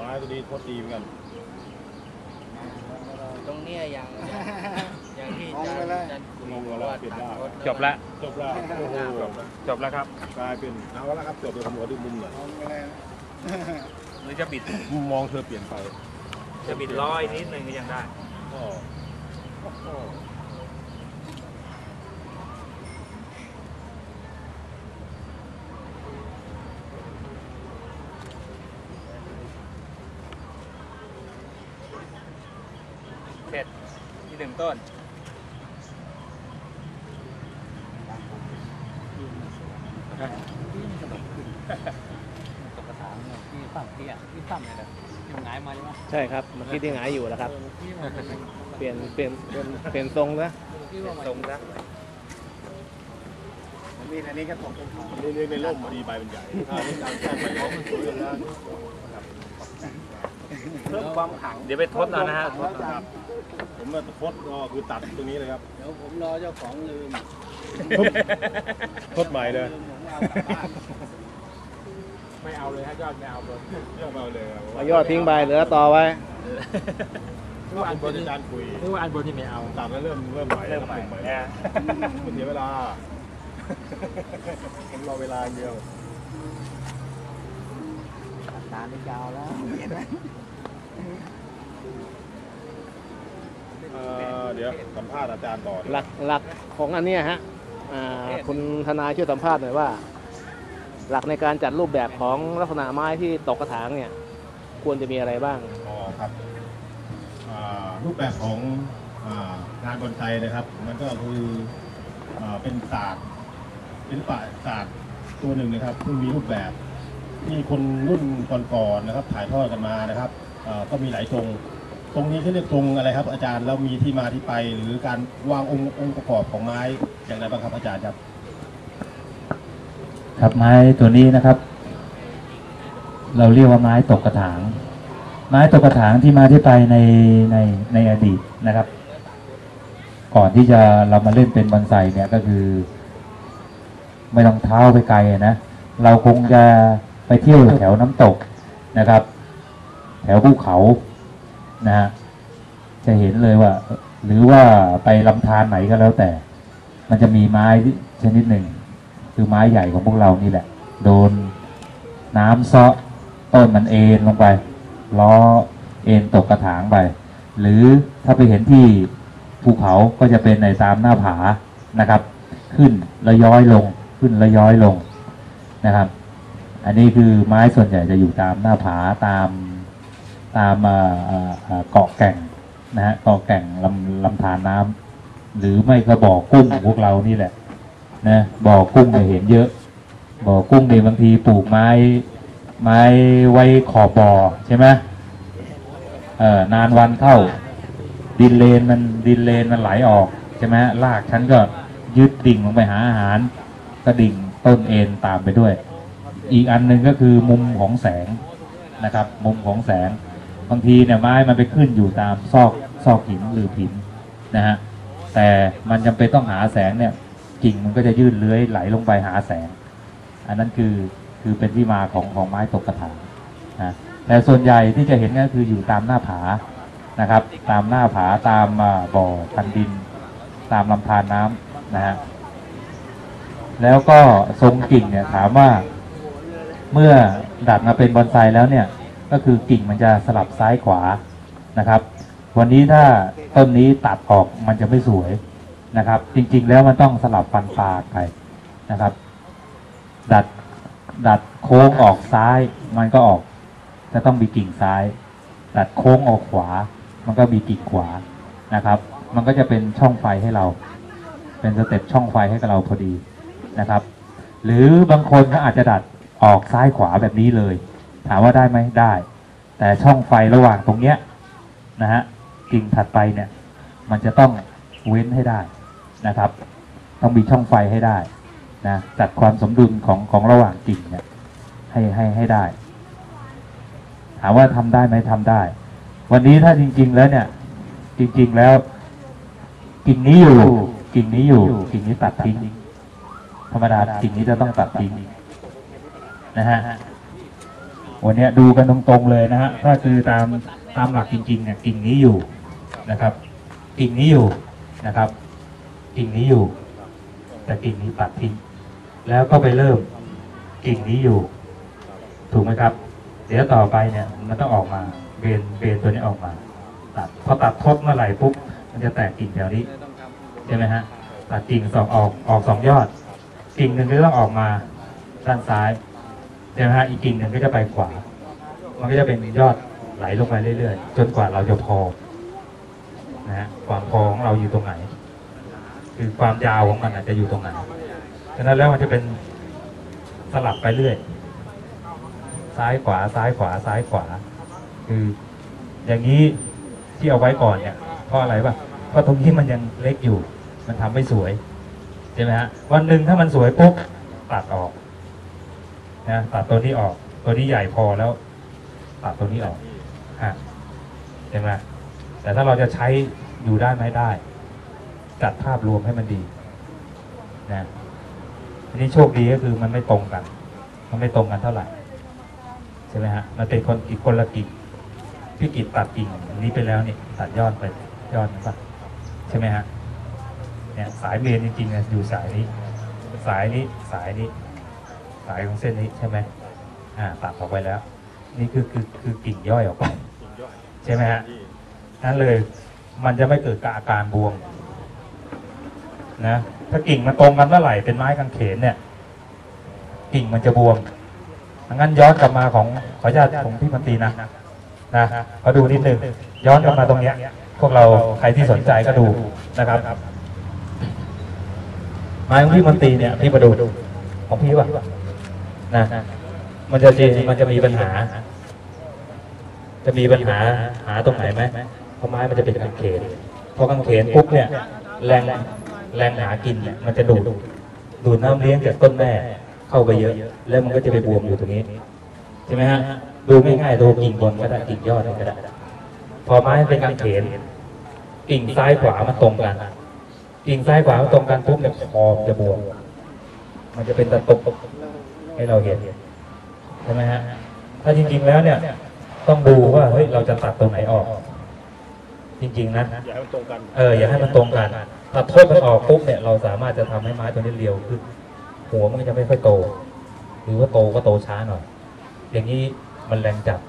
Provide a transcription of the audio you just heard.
ไม้ตัวนี้โคตรดีเหมือนกันตรงเนี้ยอย่างอย่างที่มองอาไปจารย์เลยอาจารย์คุยว่าตัดรถจบละจบแล้วโอ้โหจบแล้วครับกลายเป็นเอาละครับจบไปทำหัวที่มุมเลยมองไปเลยหรือจะบิดมุมมองเธอเปลี่ยนไป จะบิดร้อยนิดนึงก็ยังได้ ก็โอ้โห เสร็จที่ หนึ่งต้นตกกระถางเนี่ยที่ฝั่งที่อะที่ฝั่งเนี่ยนะที่มันหงายมาใช่ไหมใช่ครับเมื่อกี้ที่หงายอยู่แล้วครับเออที่มันเป็นเปลี่ยนเปลี่ยนเปลี่ยนเปลี่ยนทรงนะที่ว่ามันตรงซะมีอันนี้ก็ตกเป็นของนี่นี่ในร่มพอดีใบมันใหญ่ถ้าไม่ตามแค่ใบล้อมันสวยอยู่แล้ว เพิ่มความขังเดี๋ยวไปทดเอานะฮะครับผมว่าทดก็คือตัดตรงนี้เลยครับ เดี๋ยวผมรอเจ้าของลืมทดใหม่เลยลืมผมเอากลับบ้านไม่เอาเลยฮะยอดไม่เอาเลยเรื่องเอาเลยครับเอายอดทิ้งใบเหลือต่อไว้ก็อันบนอาจารย์คุยนึกว่าอันบนที่ไม่เอาตัดแล้วเริ่มเริ่มใหม่เริ่มใหม่ใหม่นะมันเสียเวลาผมรอเวลาอย่างเดียวนานนี่ยาวแล้วเห็นไหม เอ่อเดี๋ยวสัมภาษณ์อาจารย์ต่อหลักหลักของอันเนี้ยฮะอ่าคุณทนายช่วยสัมภาษณ์หน่อยว่า หลักในการจัดรูปแบบของลักษณะไม้ที่ตกกระถางเนี่ย ควรจะมีอะไรบ้างอ๋อครับอ่ารูปแบบของอ่างานบอนไซนะครับ มันก็คืออ่าเป็นศาสตร์ศิลปะศาสตร์ตัวหนึ่งนะครับซึ่งมีรูปแบบที่คนรุ่นก่อนๆนะครับ ถ่ายทอดกันมานะครับอ่า ก็มีหลายทรง ตรงนี้เขาเรียกทรงอะไรครับ อาจารย์แล้วมีที่มาที่ไป หรือการวางองค์องค์ประกอบของไม้อย่างไรบ้างครับอาจารย์ครับ ครับไม้ตัวนี้นะครับ เราเรียกว่าไม้ตกกระถาง ไม้ตกกระถางที่มาที่ไปในในในอดีตนะครับ ก่อนที่จะเรามาเล่นเป็นบอนไซเนี่ยก็คือ ไม่ต้องเท้าไปไกลนะเราคงจะไปเที่ยวแถวน้ำตกนะครับ แถวภูเขานะฮะจะเห็นเลยว่า หรือว่าไปลำธารไหนก็แล้วแต่ มันจะมีไม้ชนิดหนึ่ง คือไม้ใหญ่ของพวกเรานี่แหละ โดนน้ำเซาะต้นมันเอ็นลงไปล้อเอ็นตกกระถางไป หรือถ้าไปเห็นที่ภูเขาก็จะเป็นในตามหน้าผานะครับ ขึ้นแล้วย้อยลง ขึ้นแล้วย้อยลงนะครับ อันนี้คือไม้ส่วนใหญ่จะอยู่ตามหน้าผาตาม ตามเกาะแก่งนะฮะเกาะแก่งลำลำธารน้ำหรือไม่ก็บ่อกุ้งของพวกเรานี่แหละนะบ่อกุ้งเนี่ยเห็นเยอะ บ่อกุ้งเนี่ยบางทีปลูกไม้ไม้ไว้ขอบบ่อใช่ไหมเออนานวันเข้า ดินเลนมันดินเลนมันไหลออกใช่ไหมรากฉันก็ยึดดิ่งลงไปหาอาหาร ก็ดิ่งต้นเอ็นตามไปด้วย อีกอันหนึ่งก็คือมุมของแสงนะครับ มุมของแสง บางทีเนี่ยไม้มันไปขึ้นอยู่ตามซอกซอกหินหรือหินนะฮะแต่มันจำเป็นต้องหาแสงเนี่ยกิ่งมันก็จะยื่นเลื้อยไหลลงไปหาแสง อันนั้นคือคือเป็นที่มาของของไม้ตกกระถางนะแต่ส่วนใหญ่ที่จะเห็นก็คืออยู่ตามหน้าผานะครับ ตามหน้าผาตามบ่อพันดิน ตามลำธารน้ำนะฮะแล้วก็ทรงกิ่งเนี่ยถามว่าเมื่อดัดมาเป็นบอนไซแล้วเนี่ย ก็คือกิ่งมันจะสลับซ้ายขวานะครับ วันนี้ถ้าต้นนี้ตัดออกมันจะไม่สวยนะครับ จริง ๆ แล้วมันต้องสลับฟันปลาไปนะครับ ดัดดัดโค้งออกซ้ายมันก็ออก จะต้องมีกิ่งซ้าย ดัดโค้งออกขวา มันก็มีกิ่งขวานะครับ มันก็จะเป็นช่องไฟให้เรา เป็นสเต็ปช่องไฟให้กับเราพอดีนะครับ หรือบางคนก็อาจจะดัดออกซ้ายขวาแบบนี้เลย ถามว่าได้ไหมได้ แต่ช่องไฟระหว่างตรงเนี้ยนะฮะกิ่งถัดไปเนี่ย มันจะต้องเว้นให้ได้นะครับ ต้องมีช่องไฟให้ได้นะจัดความสมดุลของของระหว่างกิ่งเนี่ยให้ให้ให้ได้ ถามว่าทำได้ไหมทำได้ วันนี้ถ้าจริง ๆ แล้วเนี่ย จริง ๆแล้วกิ่งนี้อยู่ กิ่งนี้อยู่ กิ่งนี้ตัดทิ้งธรรมดากิ่งนี้จะต้องตัดทิ้งนะฮะ วันนี้ดูกันตรงๆเลยนะฮะถ้าคือตามตามหลักจริงๆเนี่ยกิ่งนี้อยู่นะครับ กิ่งนี้อยู่นะครับ กิ่งนี้อยู่ แต่กิ่งนี้ตัดทิ้งแล้วก็ไปเริ่มกิ่งนี้อยู่ ถูกไหมครับ เดี๋ยวต่อไปเนี่ย มันต้องออกมาเบนเบนตัวนี้ออกมา ตัดพอตัดทบเมื่อไหร่ปุ๊บมันจะแตกกิ่งแถวนี้ใช่ไหมฮะตัดกิ่งสองออกออกสองยอด กิ่งหนึ่งก็ต้องออกมาด้านซ้าย ใช่ไหมฮะอีกกิ่งหนึ่งก็จะไปขวา มันก็จะเป็นยอดไหลลงไปเรื่อยๆ จนกว่าเราจะพอนะฮะความพอของเราอยู่ตรงไหน คือความยาวของมันอาจจะอยู่ตรงไหนฉะนั้นแล้วมันจะเป็นสลับไปเรื่อย ซ้ายขวาซ้ายขวาซ้ายขวา คือ อย่างนี้ที่เอาไว้ก่อนเนี่ยเพราะอะไรปะเพราะตรงนี้มันยังเล็กอยู่ มันทำไม่สวยใช่ไหมฮะวันหนึ่งถ้ามันสวยปุ๊บตัดออก นะตัดตัวนี้ออก ตัวนี้ใหญ่พอแล้ว ตัดตัวนี้ออกฮะใช่ไหมแต่ถ้าเราจะใช้อยู่ได้ไหมได้ จัดภาพรวมให้มันดีนะอันนี้โชคดีก็คือมันไม่ตรงกัน มันไม่ตรงกันเท่าไหร่ใช่ไหมฮะมันเป็นคนอีกคนละกิ่งพี่กิจตัดกิ่งนี้ไปแล้วนี่ตัดยอดไปยอดนะปะใช่ไหมฮะเนี่ยสายเมนจริงๆนี่ยอยู่สายนี้ สายนี้สายนี้ สายของเส้นนี้ใช่ไหมอ่าตัดออกไปแล้ว นี่คือคือคือกิ่งย่อยออกไปใช่ไหมฮะนั่นเลยมันจะไม่เกิดกับอาการบวมนะถ้ากิ่งมันตรงกันเมื่อไหร่เป็นไม้กางเขนเนี่ย กิ่งมันจะบวมงั้นย้อนกลับมาของขออนุญาตของพี่มันตรีนะนะมาดูนิดหนึ่งย้อนกลับมาตรงเนี้ย พวกเราใครที่สนใจก็ดูนะครับไม้ของพี่มันตรีเนี่ยพี่มาดูของพี่วะ นะมันจะจมันจะมีปัญหา จะมีปัญหาหาตรงไหนไหมเพราะไม้มันจะเป็นกางเขนพอกางเขนปุ๊บเนี่ย แรงแรงหากินเนี่ยมันจะดูดดูดน้ำเลี้ยงจากต้นแม่เข้าไปเยอะ แล้วมันก็จะไปบวมอยู่ตรงนี้ใช่ไหมฮะดูง่ายๆดูกิ่งบนก็ได้กิ่งยอดก็ได้พอไม้เป็นกางเขนกิ่งซ้ายขวามันตรงกันกิ่งซ้ายขวามันตรงกันปุ๊บเนี่ยคอจะบวมมันจะเป็นตะตุก ให้เราเห็นใช่ไหมฮะถ้าจริง ๆ แล้วเนี่ย ต้องดูว่าเฮ้ยเราจะตัดตรงไหนออก จริง ๆนะอย่าให้มันตรงกันเอออย่าให้มันตรงกันตัดโทษมันออกปุ๊บเนี่ยเราสามารถจะทำให้ไม้ตัวนี้เรียวขึ้นหัวมันก็จะไม่ค่อยโต หรือว่าโตก็โตช้าหน่อย อย่างนี้มันแรงจับ